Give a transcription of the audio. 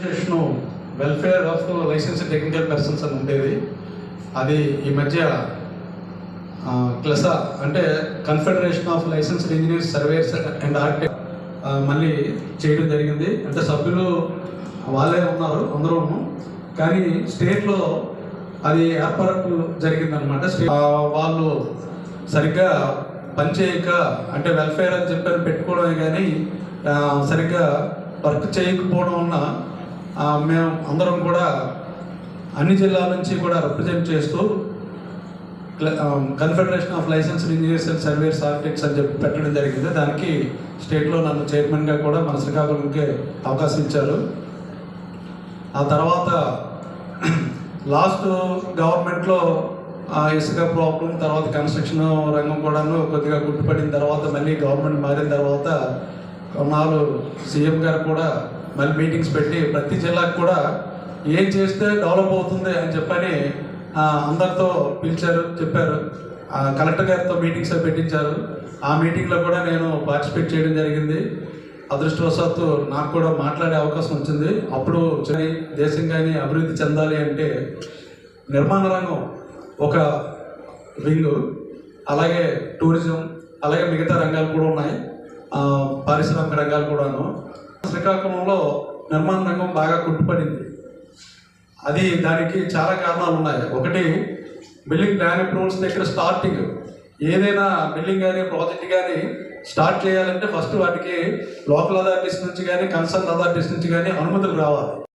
Association welfare of license technical persons అని ఉండేది. అది ఈ మధ్య క్లసా అంటే confederation of licensed engineers surveyors and architect మళ్ళీ చేయడం జరిగింది. అంటే సభ్యులు వాళ్ళే ఉన్నారు అందరూ కానీ స్టేట్లో అది ఏర్పాటు జరిగిందనమాట వాళ్ళు సరిగ్గా పనిచేయక అంటే వెల్ఫేర్ అని చెప్పారు పెట్టుకోవడమే కానీ సరిగ్గా వర్క్ చేయకపోవడం వలన మేము అందరం కూడా అన్ని జిల్లాల నుంచి కూడా రిప్రజెంట్ చేస్తూ confederation of license engineers and surveyors architects అని చెప్పి పెట్టడం జరిగింది. దానికి స్టేట్లో నన్ను చైర్మన్గా కూడా మన శ్రీకాకుళంకి అవకాశం ఇచ్చారు. ఆ తర్వాత లాస్ట్ గవర్నమెంట్లో ఆ ఇసుక ప్రాబ్లం తర్వాత కన్స్ట్రక్షన్ రంగం కూడాను కొద్దిగా గుర్తుపడిన తర్వాత మళ్ళీ గవర్నమెంట్ మారిన తర్వాత కొన్నాళ్ళు సీఎం గారు కూడా మళ్ళీ మీటింగ్స్ పెట్టి ప్రతి జిల్లాకు కూడా ఏం చేస్తే డెవలప్ అవుతుంది అని చెప్పని అందరితో పిలిచారు చెప్పారు. ఆ, కలెక్టర్ గారితో మీటింగ్స్ పెట్టించారు. ఆ మీటింగ్లో కూడా నేను పార్టిసిపేట్ చేయడం జరిగింది. అదృష్టవశాత్తు నాకు కూడా మాట్లాడే అవకాశం వచ్చింది. అప్పుడు చెన్నై దేశం కానీ అభివృద్ధి చెందాలి అంటే నిర్మాణ రంగం ఒక వింగ్ అలాగే టూరిజం అలాగే మిగతా రంగాలు కూడా ఉన్నాయి. పారిశ్రామిక రంగాలు కూడాను. శ్రీకాకుళంలో నిర్మాణ రంగం బాగా కుట్టుపడింది అది దానికి చాలా కారణాలు ఉన్నాయి. ఒకటి బిల్డింగ్ ప్లాన్ అప్రూవల్స్ దగ్గర స్టార్టింగ్ ఏదైనా బిల్డింగ్ కానీ ప్రాజెక్ట్ కానీ స్టార్ట్ చేయాలంటే ఫస్ట్ వాటికి లోకల్ అథారిటీస్ నుంచి కానీ కన్సర్న్ అథారిటీస్ నుంచి కానీ అనుమతులు రావాలి.